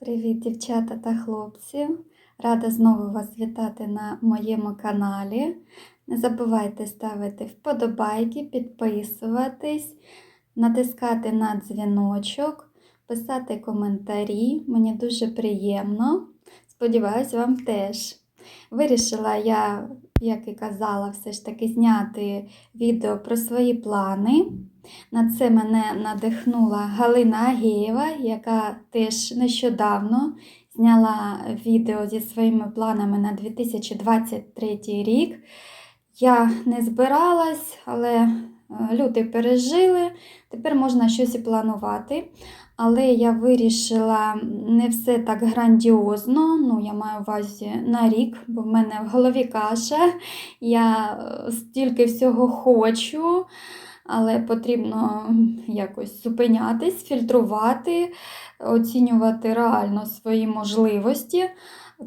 Привіт, дівчата та хлопці! Рада знову вас вітати на моєму каналі. Не забувайте ставити вподобайки, підписуватись, натискати на дзвіночок, писати коментарі. Мені дуже приємно. Сподіваюсь, вам теж. Вирішила я, як і казала, все ж таки зняти відео про свої плани. На це мене надихнула Галина Агієва, яка теж нещодавно зняла відео зі своїми планами на 2023 рік. Я не збиралась, але е, люди пережили, тепер можна щось і планувати. Але я вирішила не все так грандіозно, ну, я маю увазі на рік, бо в мене в голові каша, я е, стільки всього хочу але потрібно якось зупинятись, фільтрувати, оцінювати реально свої можливості.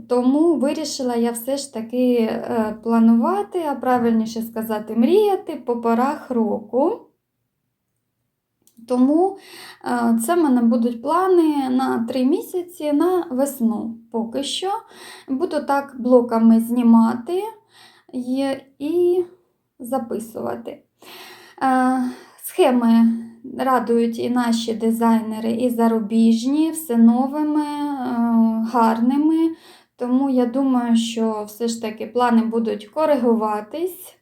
Тому вирішила я все ж таки е, планувати, а правильніше сказати, мріяти по порах року. Тому е, це в мене будуть плани на 3 місяці на весну. Поки що. Буду так блоками знімати і записувати. Схеми радують і наші дизайнери, і зарубіжні, все новими, гарними. Тому я думаю, що все ж таки плани будуть коригуватись,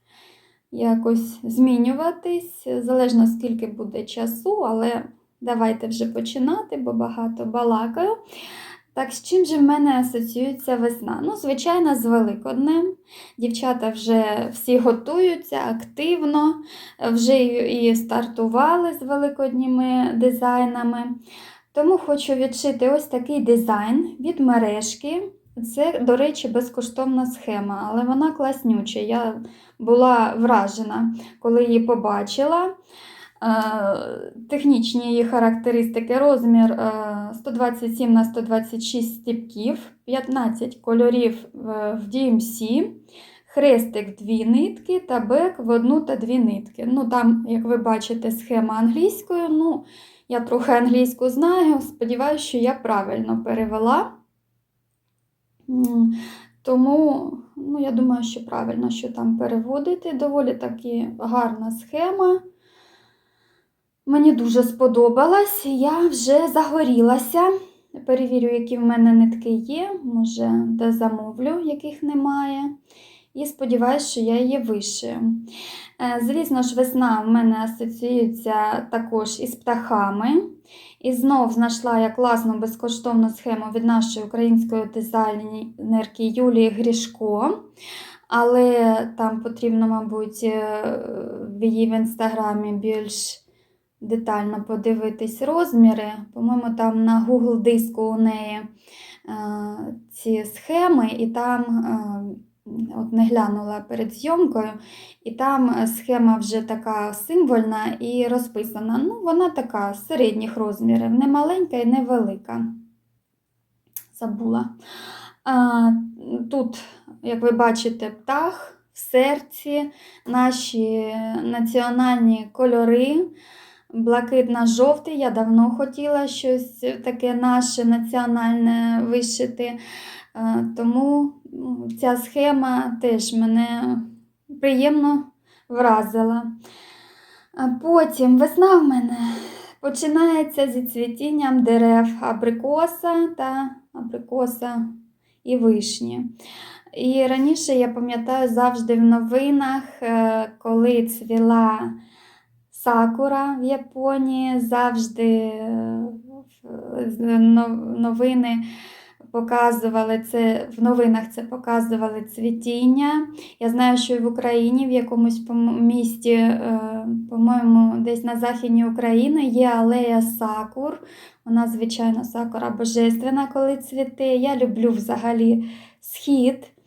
якось змінюватись, залежно скільки буде часу, але давайте вже починати, бо багато балакаю. Так, з чим же в мене асоціюється весна? Ну, звичайно, з Великоднем. Дівчата вже всі готуються активно, вже і стартували з великодніми дизайнами. Тому хочу відшити ось такий дизайн від мережки. Це, до речі, безкоштовна схема, але вона класнюча. Я була вражена, коли її побачила. Е, технічні її характеристики, розмір 127 е, на 126 стіпків, 15 кольорів в DMC, хрестик в дві нитки та бек в одну та дві нитки. Ну, Там, як ви бачите, схема англійською. Ну, Я трохи англійську знаю, сподіваюся, що я правильно перевела. Тому, ну, я думаю, що правильно, що там переводити. Доволі таки гарна схема. Мені дуже сподобалась, я вже загорілася. Перевірю, які в мене нитки є, може, де замовлю, яких немає. І сподіваюся, що я її вишию. Е, звісно ж, весна в мене асоціюється також із птахами. І знов знайшла я класну безкоштовну схему від нашої української дизайнерки Юлії Грішко. Але там потрібно, мабуть, е, в її в інстаграмі більш детально подивитись розміри. По-моєму, там на Google диску у неї е, ці схеми, і там, е, от не глянула перед зйомкою, і там схема вже така символьна і розписана. Ну, Вона така середніх розмірів, не маленька і не велика. Забула. Тут, як ви бачите, птах в серці, наші національні кольори блакитно-жовтий. Я давно хотіла щось таке наше національне вишити. Е, тому ну, ця схема теж мене приємно вразила. Потім весна в мене починається зі цвітінням дерев абрикоса та абрикоса і вишні. І раніше я пам'ятаю завжди в новинах, е, коли цвіла Сакура в Японії завжди е, новини показували це, в новинах це показували цвітіння. Я знаю, що і в Україні, в якомусь місті, е, по-моєму, десь на західній Україні є алея сакур. Вона, звичайно, сакура божественна, коли цвіте. Я люблю взагалі схід.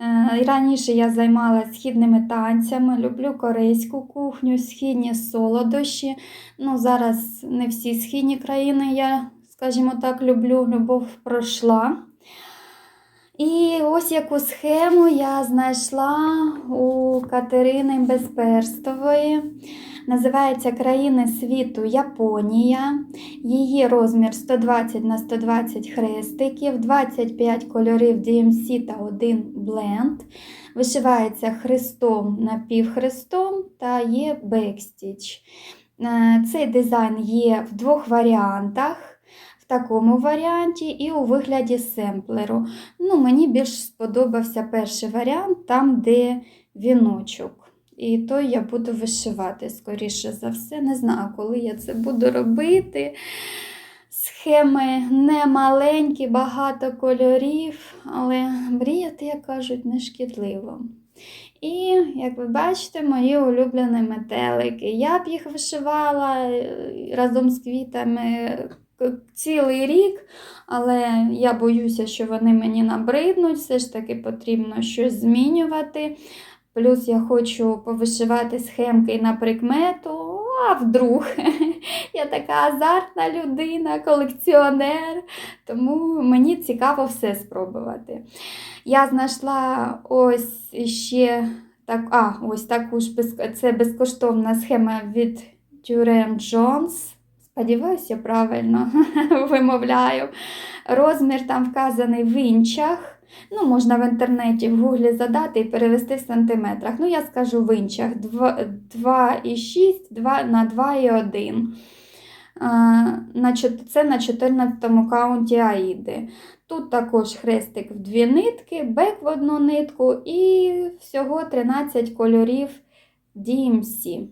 Е, раніше я займалася східними танцями, люблю корейську кухню, східні солодощі. Ну, Зараз не всі східні країни я, скажімо так, люблю, любов пройшла. І ось яку схему я знайшла у Катерини Безперстової. Називається Країни світу Японія. Її розмір 120 на 120 хрестиків, 25 кольорів DMC та один бленд. Вишивається хрестом напівхрестом та є бекстіч. Е, Цей дизайн є в двох варіантах. Такому варіанті і у вигляді семплеру. Ну, Мені більш сподобався перший варіант, там, де віночок. І той я буду вишивати, скоріше за все. Не знаю, коли я це буду робити. Схеми не маленькі, багато кольорів, але мріяти, як кажуть, не шкідливо. І, як ви бачите, мої улюблені метелики. Я б їх вишивала е, разом з квітами цілий рік, але я боюся, що вони мені набриднуть, все ж таки потрібно щось змінювати. Плюс я хочу повишивати схемки на прикмету, а вдруг я така азартна людина, колекціонер, тому мені цікаво все спробувати. Я знайшла ось ще так, а, ось таку ж це безкоштовна схема від Duran Jones. Сподіваюся, правильно вимовляю. Розмір там вказаний в інчах. Ну, можна в інтернеті в гуглі задати і перевести в сантиметрах. Ну, я скажу в інчах 2,6 2 на 2,1. А, на чот- Це на 14-му каунті Аїди. Тут також хрестик в дві нитки, бек в одну нитку і всього 13 кольорів DMC.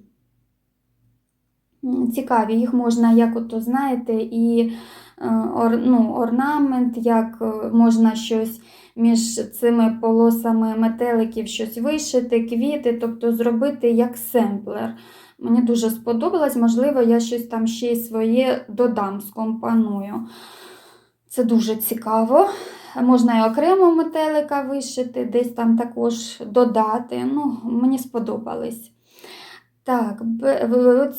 Цікаві, їх можна, як ото знаєте, і е, ор, ну, орнамент, як е, можна щось між цими полосами метеликів щось вишити, квіти, тобто зробити як семплер. Мені дуже сподобалось, можливо, я щось там ще й своє додам, скомпоную. Це дуже цікаво. Можна і окремо метелика вишити, десь там також додати. Ну, мені сподобались. Так,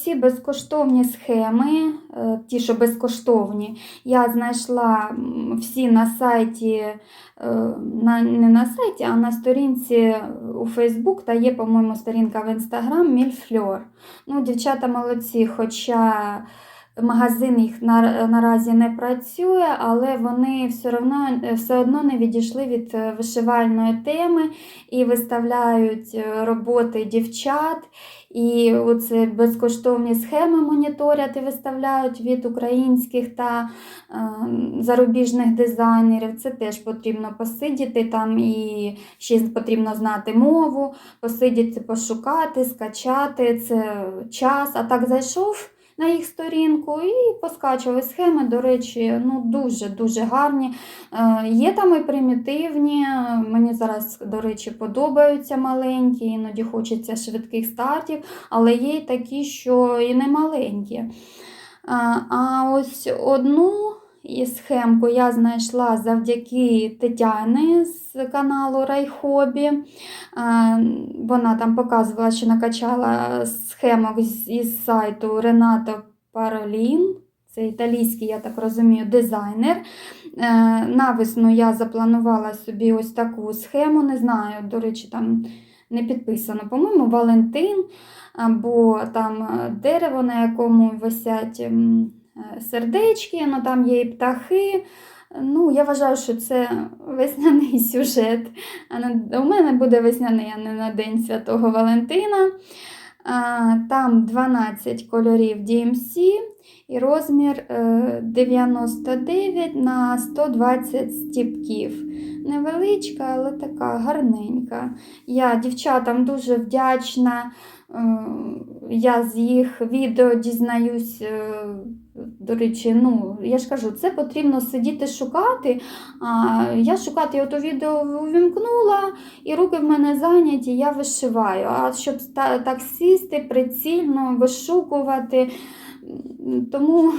ці безкоштовні схеми, е, ті, що безкоштовні, я знайшла всі на сайті, е, на, не на сайті, а на сторінці у Фейсбук, та є, по-моєму, сторінка в Інстаграм Мільфльор. Ну, дівчата молодці, хоча магазин їх на, наразі не працює, але вони все одно, все одно не відійшли від е, вишивальної теми і виставляють е, роботи дівчат. І оце безкоштовні схеми моніторять і виставляють від українських та е, зарубіжних дизайнерів. Це теж потрібно посидіти там і ще потрібно знати мову, посидіти, пошукати, скачати. Це час. А так зайшов на їх сторінку і поскачували схеми. До речі, ну дуже-дуже гарні. Е, Є там і примітивні. Мені зараз, до речі, подобаються маленькі, іноді хочеться швидких стартів, але є й такі, що і не маленькі. Е, А ось одну і схемку я знайшла завдяки Тетяни з каналу Райхобі. Е, Вона там показувала, що накачала схемок із сайту Ренато Паролін. Це італійський, я так розумію, дизайнер. Е, Навесну я запланувала собі ось таку схему. Не знаю, до речі, там не підписано. По-моєму, Валентин, або там дерево, на якому висять сердечки, ну там є і птахи. Ну, я вважаю, що це весняний сюжет. У мене буде весняний, а не на День Святого Валентина. Там 12 кольорів DMC і розмір е, 99 на 120 стіпків. Невеличка, але така гарненька. Я дівчатам дуже вдячна. Е, Я з їх відео дізнаюсь. До речі, ну я ж кажу, це потрібно сидіти шукати. А я шукати ото відео увімкнула, і руки в мене зайняті, я вишиваю. А щоб так сісти, прицільно вишукувати. Тому,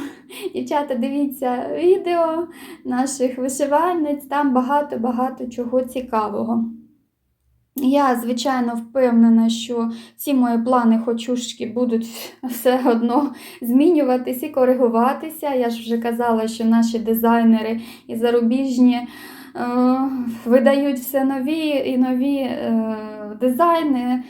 дівчата, дивіться відео наших вишивальниць, там багато-багато чого цікавого. Я, звичайно, впевнена, що ці мої плани хочушки будуть все одно змінюватись і коригуватися. Я ж вже казала, що наші дизайнери і зарубіжні видають все нові і нові е, дизайни.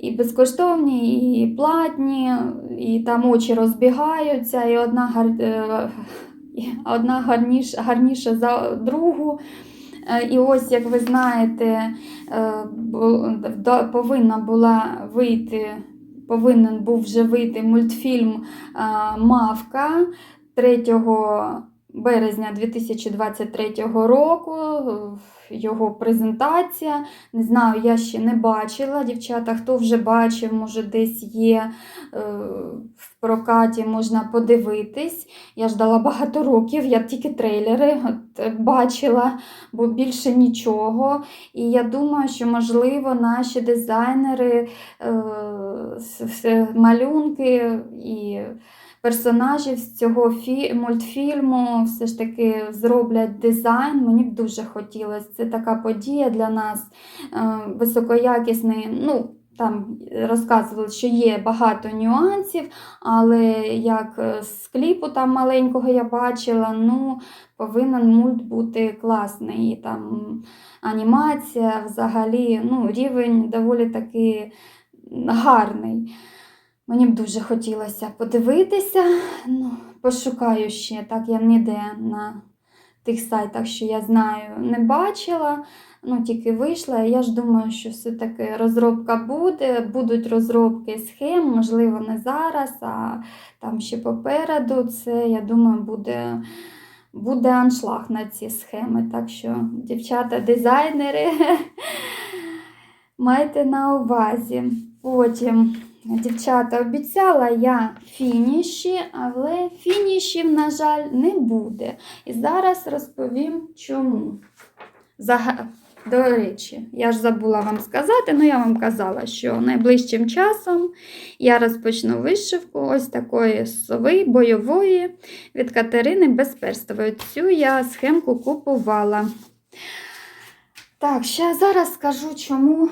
І безкоштовні, і платні, і там очі розбігаються, і одна, гар... е, одна гарніша, гарніша за другу. Е, І ось, як ви знаєте, е, повинна була вийти, повинен був вже вийти мультфільм е, Мавка 3 березня 2023 року. е, Його презентація. Не знаю, я ще не бачила. Дівчата, хто вже бачив, може десь є е, в прокаті, можна подивитись. Я ждала багато років, я тільки трейлери от, е, бачила, бо більше нічого. І я думаю, що, можливо, наші дизайнери, малюнки і персонажів з цього фі- мультфільму все ж таки зроблять дизайн. Мені б дуже хотілося. Це така подія для нас е, високоякісний. Ну, там розказували, що є багато нюансів, але як е, з кліпу там маленького я бачила, ну, повинен мульт бути класний. І там анімація взагалі, ну, рівень доволі таки гарний. Мені б дуже хотілося подивитися. Ну, пошукаю ще, так я ніде на тих сайтах, що я знаю, не бачила. Ну, тільки вийшла. Я ж думаю, що все-таки розробка буде, будуть розробки схем, можливо, не зараз, а там ще попереду. Це, я думаю, буде, буде аншлаг на ці схеми. Так що, дівчата, дизайнери, майте на увазі. Потім. Дівчата, обіцяла я фініші, але фінішів, на жаль, не буде. І зараз розповім чому. Зага... До речі, я ж забула вам сказати, ну я вам казала, що найближчим часом я розпочну вишивку ось такої сови бойової від Катерини Безперстової. Цю я схемку купувала. Так, ще зараз скажу, чому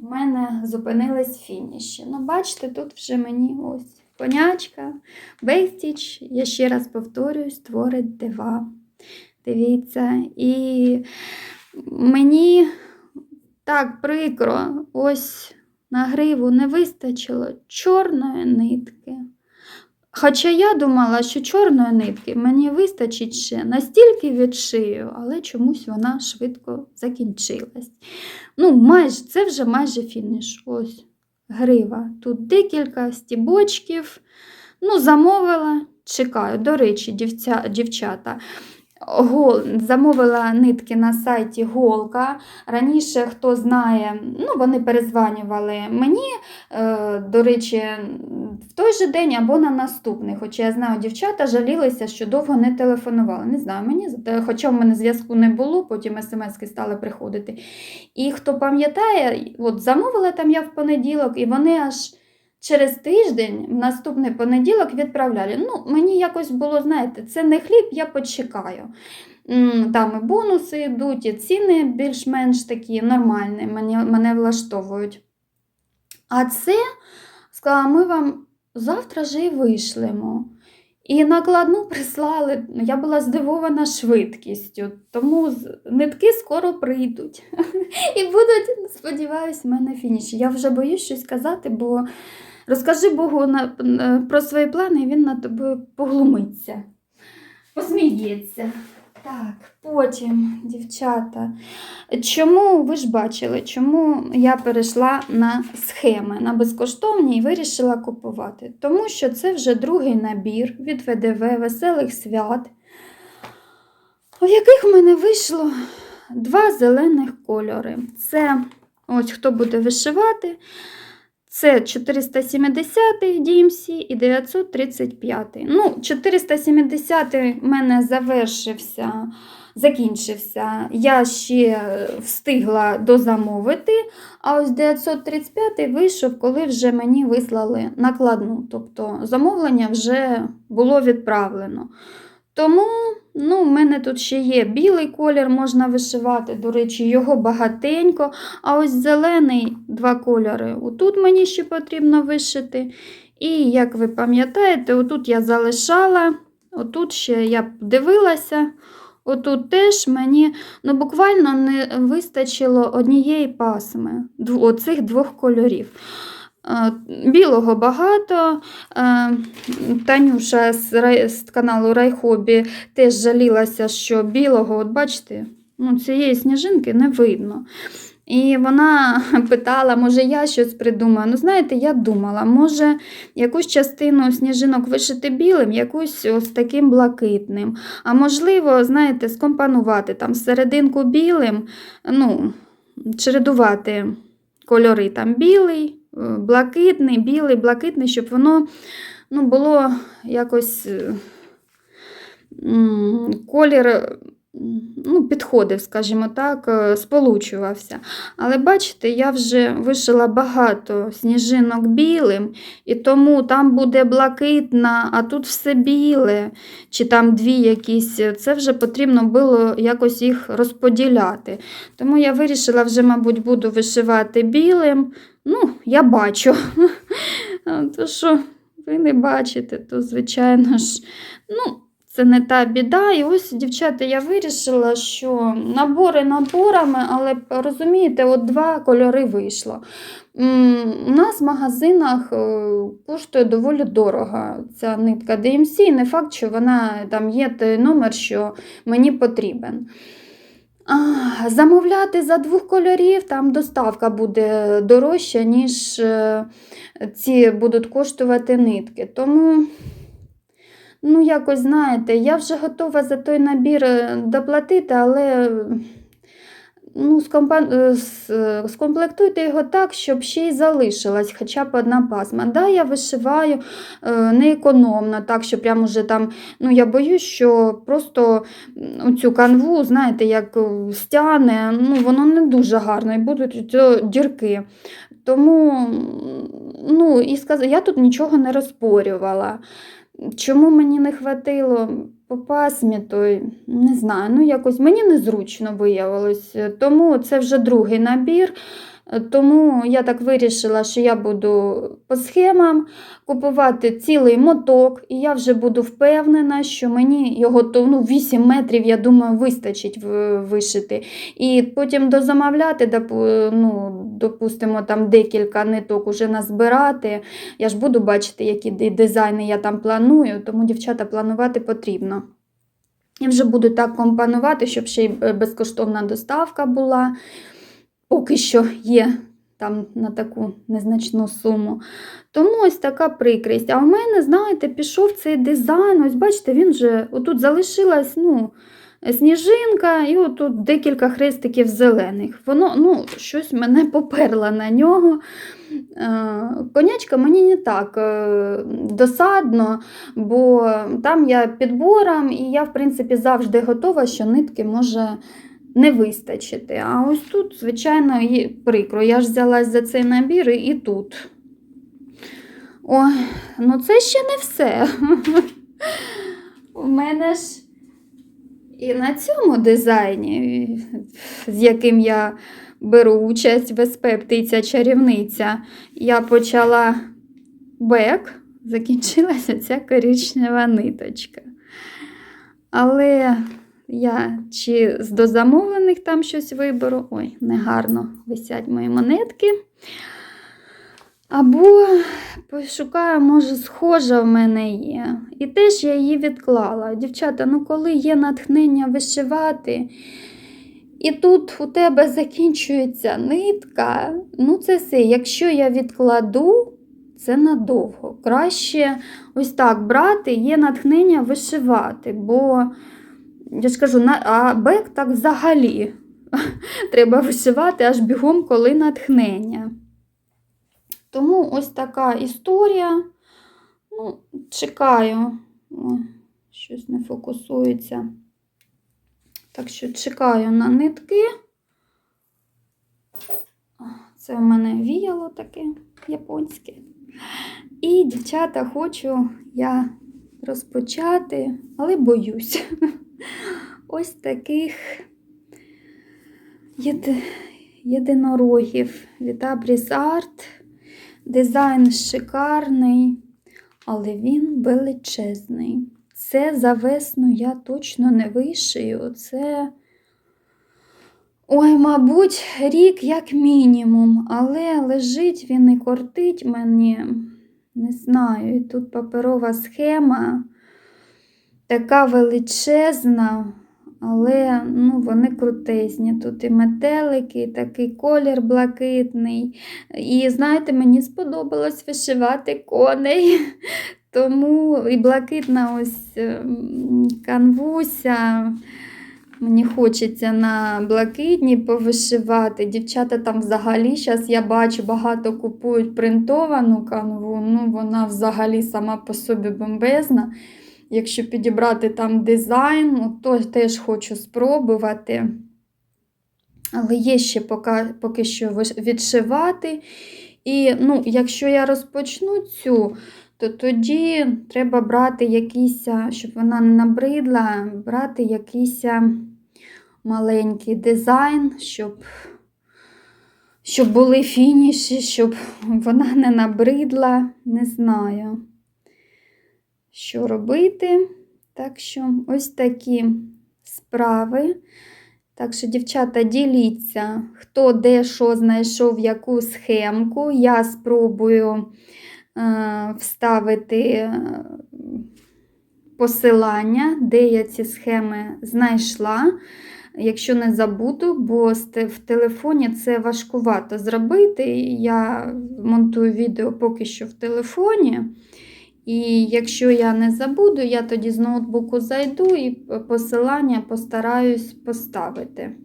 в мене зупинились фініші. Ну, бачите, тут вже мені ось конячка, бейстіч, я ще раз повторюю, створить дива. Дивіться, і мені так прикро, ось на гриву не вистачило чорної нитки. Хоча я думала, що чорної нитки мені вистачить ще настільки відшию, але чомусь вона швидко закінчилась. Ну, майже, це вже майже фініш. Ось грива. Тут декілька стібочків. Ну, замовила, чекаю. До речі, дівця, дівчата. Гол, замовила нитки на сайті Голка. Раніше, хто знає, ну, вони перезванювали мені, е, до речі, в той же день або на наступний. Хоча я знаю, дівчата жалілися, що довго не телефонували. Не знаю, мені, хоча в мене зв'язку не було, потім смски стали приходити. І хто пам'ятає, от замовила там я в понеділок, і вони аж через тиждень, в наступний понеділок, відправляли. Ну, мені якось було, знаєте, це не хліб, я почекаю. Там і бонуси йдуть, і ціни більш-менш такі нормальні, мені, мене влаштовують. А це, сказала, ми вам завтра же і вишлемо. І накладну прислали. Я була здивована швидкістю, тому нитки скоро прийдуть. І будуть, сподіваюсь, в мене фініші. Я вже боюсь щось казати, бо розкажи Богу на, на- про свої плани, і він над тобою поглумиться, посміється. Так, потім, дівчата, чому ви ж бачили, чому я перейшла на схеми на безкоштовні і вирішила купувати? Тому що це вже другий набір від ВДВ Веселих свят, в яких в мене вийшло два зелених кольори. Це ось хто буде вишивати. Це 470 DMC і 935. Ну, 470 в мене завершився, закінчився. Я ще встигла дозамовити, а ось 935 вийшов, коли вже мені вислали накладну. Тобто замовлення вже було відправлено. Тому ну, в мене тут ще є білий колір, можна вишивати. До речі, його багатенько. А ось зелений два кольори. Отут мені ще потрібно вишити. І, як ви пам'ятаєте, отут я залишала, отут ще я дивилася. Отут теж мені ну, буквально не вистачило однієї пасми оцих двох кольорів. Білого багато. Танюша з, рай- з каналу Райхобі теж жалілася, що білого, от бачите, ну, цієї сніжинки не видно. І вона питала, може, я щось придумаю. Ну, знаєте, я думала, може, якусь частину сніжинок вишити білим, якусь ось таким блакитним. А можливо, знаєте, скомпонувати там серединку білим, ну, чередувати кольори там білий, блакитний, білий, блакитний, щоб воно ну, було якось е, колір ну, підходив, скажімо так, е, сполучувався. Але бачите, я вже вишила багато сніжинок білим, і тому там буде блакитна, а тут все біле, чи там дві якісь. Це вже потрібно було якось їх розподіляти. Тому я вирішила вже, мабуть, буду вишивати білим. Ну, я бачу. То, що ви не бачите, то, звичайно ж, ну, це не та біда. І ось, дівчата, я вирішила, що набори наборами, але розумієте, от два кольори вийшло. У нас в магазинах е, коштує доволі дорого ця нитка DMC, і не факт, що вона там є той номер, що мені потрібен. Замовляти за двох кольорів, там доставка буде дорожча, ніж е, ці будуть коштувати нитки. Тому, ну, якось, знаєте, я вже готова за той набір е, доплатити, але ну, е, е, скомплектуйте його так, щоб ще й залишилась хоча б одна пасма. Да, я вишиваю е, не економно, так, що прям уже там, ну, я боюсь, що просто м, оцю канву, знаєте, як стяне, ну, воно не дуже гарно і будуть дірки. Тому, ну, і сказ... я тут нічого не розпорювала. Чому мені не хватило по пасмі, то й не знаю. Ну, якось мені незручно виявилось. Тому це вже другий набір. Тому я так вирішила, що я буду по схемам купувати цілий моток, і я вже буду впевнена, що мені його то, ну, 8 метрів, я думаю, вистачить вишити. І потім дозамовляти, ну, допустимо, там декілька ниток уже назбирати. Я ж буду бачити, які дизайни я там планую, тому, дівчата, планувати потрібно. Я вже буду так компонувати, щоб ще й е, безкоштовна доставка була. Поки що є там на таку незначну суму. Тому ось така прикрість. А у мене, знаєте, пішов цей дизайн. Ось бачите, він вже отут залишилась, ну. Сніжинка, і отут декілька хрестиків зелених. Воно ну, щось мене поперло на нього. Е, Конячка мені не так е, досадно, бо там я підбором, і я, в принципі, завжди готова, що нитки може не вистачити. А ось тут, звичайно, є прикро. Я ж взялась за цей набір і, і тут. Ой, ну це ще не все. У мене ж і на цьому дизайні, з яким я беру участь в СП «Птиця чарівниця, я почала бек, закінчилася ця коричнева ниточка. Але я чи з дозамовлених там щось виберу, ой, негарно висять мої монетки. Або пошукаю, може, схожа в мене є. І теж я її відклала. Дівчата, ну коли є натхнення вишивати, і тут у тебе закінчується нитка, ну це все. Якщо я відкладу, це надовго. Краще ось так брати, є натхнення вишивати, бо я ж кажу, а бек так взагалі. Треба вишивати аж бігом, коли натхнення. Тому ось така історія. Ну, чекаю. О, щось не фокусується. Так що чекаю на нитки. Це в мене віяло таке японське. І, дівчата, хочу я розпочати, але боюсь. Ось таких єди- єдинорогів від Art. Дизайн шикарний, але він величезний. це за весну я точно не вишию. Це. Ой, мабуть, рік як мінімум, але лежить він і кортить мені. Не знаю, і тут паперова схема така величезна, але ну, вони крутезні. Тут і метелики, і такий колір блакитний. І знаєте, мені сподобалось вишивати коней. Тому і блакитна ось ем, канвуся. Мені хочеться на блакитні повишивати. Дівчата там взагалі, зараз я бачу, багато купують принтовану канву. Ну, вона взагалі сама по собі бомбезна. Якщо підібрати там дизайн, ну, то теж хочу спробувати. Але є ще поки, поки що відшивати. І ну, якщо я розпочну цю, то тоді треба брати якийсь, щоб вона не набридла, брати якийсь маленький дизайн, щоб, щоб були фініші, щоб вона не набридла. Не знаю, що робити. Так що ось такі справи. Так що, дівчата, діліться, хто де що знайшов, яку схемку. Я спробую е, вставити е, посилання, де я ці схеми знайшла. Якщо не забуду, бо в телефоні це важкувато зробити. Я монтую відео поки що в телефоні. І якщо я не забуду, я тоді з ноутбуку зайду і посилання постараюсь поставити.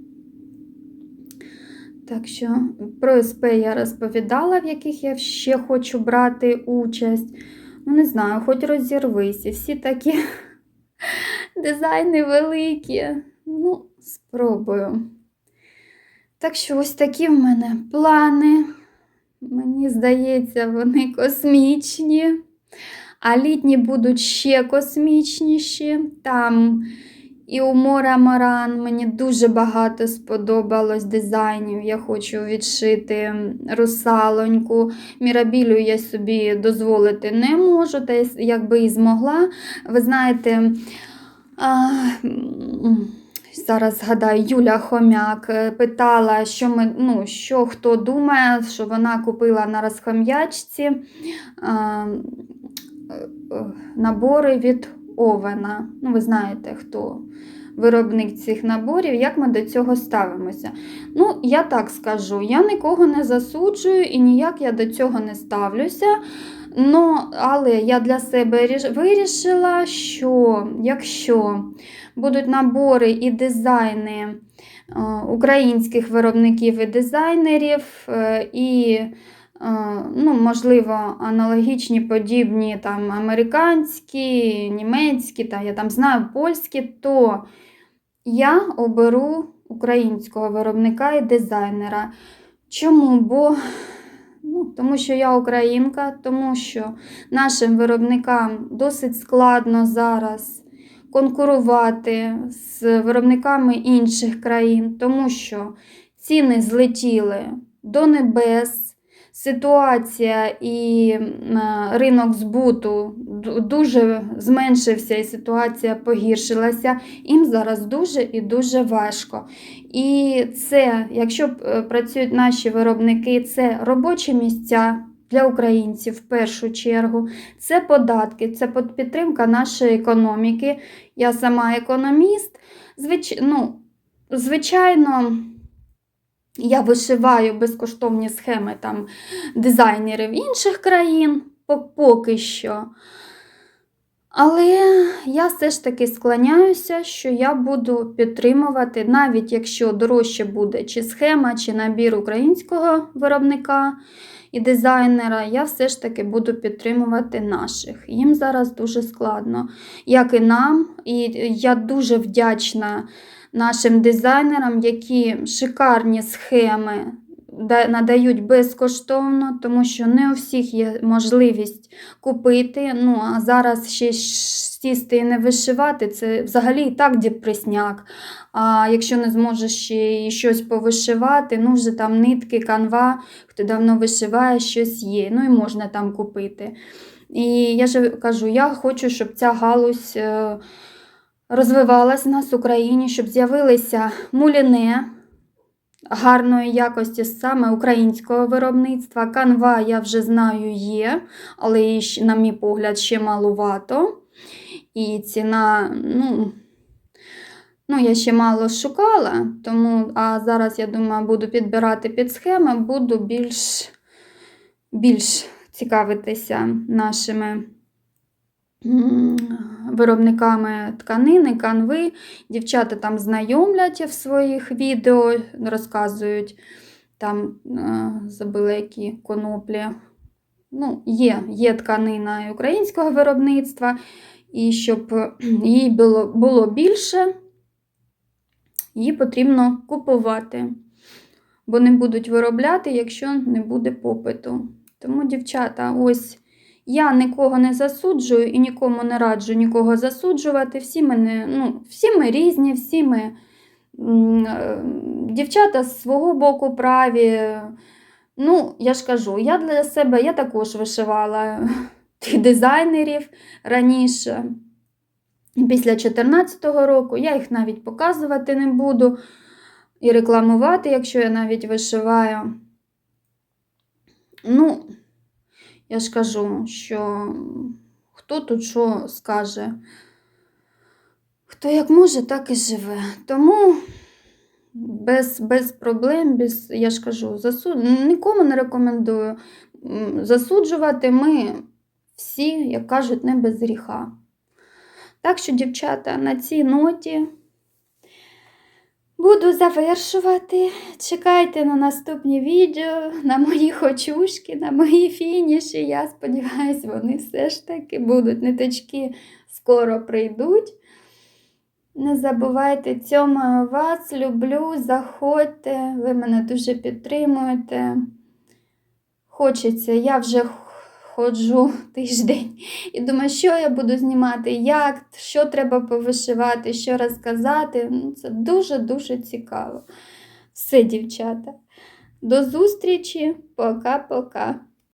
Так що про СП я розповідала, в яких я ще хочу брати участь. Ну, не знаю, хоч розірвись. І всі такі дизайни великі. Ну, спробую. Так що ось такі в мене плани. Мені здається, вони космічні. А літні будуть ще космічніші. Там і у Мора Маран мені дуже багато сподобалось дизайнів. Я хочу відшити русалоньку. Мірабілю я собі дозволити не можу, та якби і змогла. Ви знаєте, а, зараз згадаю, Юля Хомяк е, питала, що, ми, ну, що хто думає, що вона купила на розхом'ячці. Е, набори від Овена. Ну, ви знаєте, хто виробник цих наборів, як ми до цього ставимося. Ну, я так скажу, я нікого не засуджую і ніяк я до цього не ставлюся. Ну, але я для себе вирішила, що якщо будуть набори і дизайни е, українських виробників і дизайнерів, е, і ну, можливо, аналогічні, подібні там американські, німецькі, та я там знаю польські, то я оберу українського виробника і дизайнера. Чому? Бо ну, тому що я українка, тому що нашим виробникам досить складно зараз конкурувати з виробниками інших країн, тому що ціни злетіли до небес. Ситуація і ринок збуту дуже зменшився, і ситуація погіршилася. Їм зараз дуже і дуже важко. І це, якщо е, працюють наші виробники, це робочі місця для українців в першу чергу, це податки, це підтримка нашої економіки. Я сама економіст. Звич... Ну, звичайно. Я вишиваю безкоштовні схеми там, дизайнерів інших країн поки що. Але я все ж таки склоняюся, що я буду підтримувати, навіть якщо дорожче буде чи схема, чи набір українського виробника і дизайнера, я все ж таки буду підтримувати наших. Їм зараз дуже складно, як і нам. І я дуже вдячна нашим дизайнерам, які шикарні схеми надають безкоштовно, тому що не у всіх є можливість купити. Ну, а зараз ще сісти і не вишивати, це взагалі і так депресняк. А якщо не зможеш ще і щось повишивати, ну вже там нитки, канва, хто давно вишиває, щось є, ну і можна там купити. І я ж кажу, я хочу, щоб ця галузь е, розвивалась в нас в Україні, щоб з'явилися муліне гарної якості саме українського виробництва. Канва, я вже знаю, є, але на мій погляд, ще малувато. І ціна, ну, ну, я ще мало шукала, тому а зараз, я думаю, буду підбирати під схеми, буду більш, більш цікавитися нашими виробниками тканини, канви. Дівчата там знайомлять в своїх відео, розказують, там е, забула які коноплі. Ну, є, є тканина українського виробництва, і щоб її було, було більше, її потрібно купувати, бо не будуть виробляти, якщо не буде попиту. Тому, дівчата, ось я нікого не засуджую і нікому не раджу нікого засуджувати. Всі, мене, ну, всі ми різні, всі ми е, дівчата з свого боку праві. Ну, я ж кажу, я для себе я також вишивала тих дизайнерів раніше. Після 2014 року я їх навіть показувати не буду і рекламувати, якщо я навіть вишиваю. Ну, я ж кажу, що хто тут що скаже, хто як може, так і живе. Тому без, без проблем, без, я ж кажу, засуд... нікому не рекомендую засуджувати. Ми всі, як кажуть, не без гріха. Так що, дівчата, на цій ноті буду завершувати. Чекайте на наступні відео, на мої хочушки, на мої фініші. Я сподіваюся, вони все ж таки будуть. Ниточки скоро прийдуть. Не забувайте цьому вас, люблю, заходьте, ви мене дуже підтримуєте. Хочеться, я вже ходжу тиждень і думаю, що я буду знімати, як, що треба повишивати, що розказати. Ну, Це дуже-дуже цікаво. Все, дівчата. До зустрічі, пока-пока.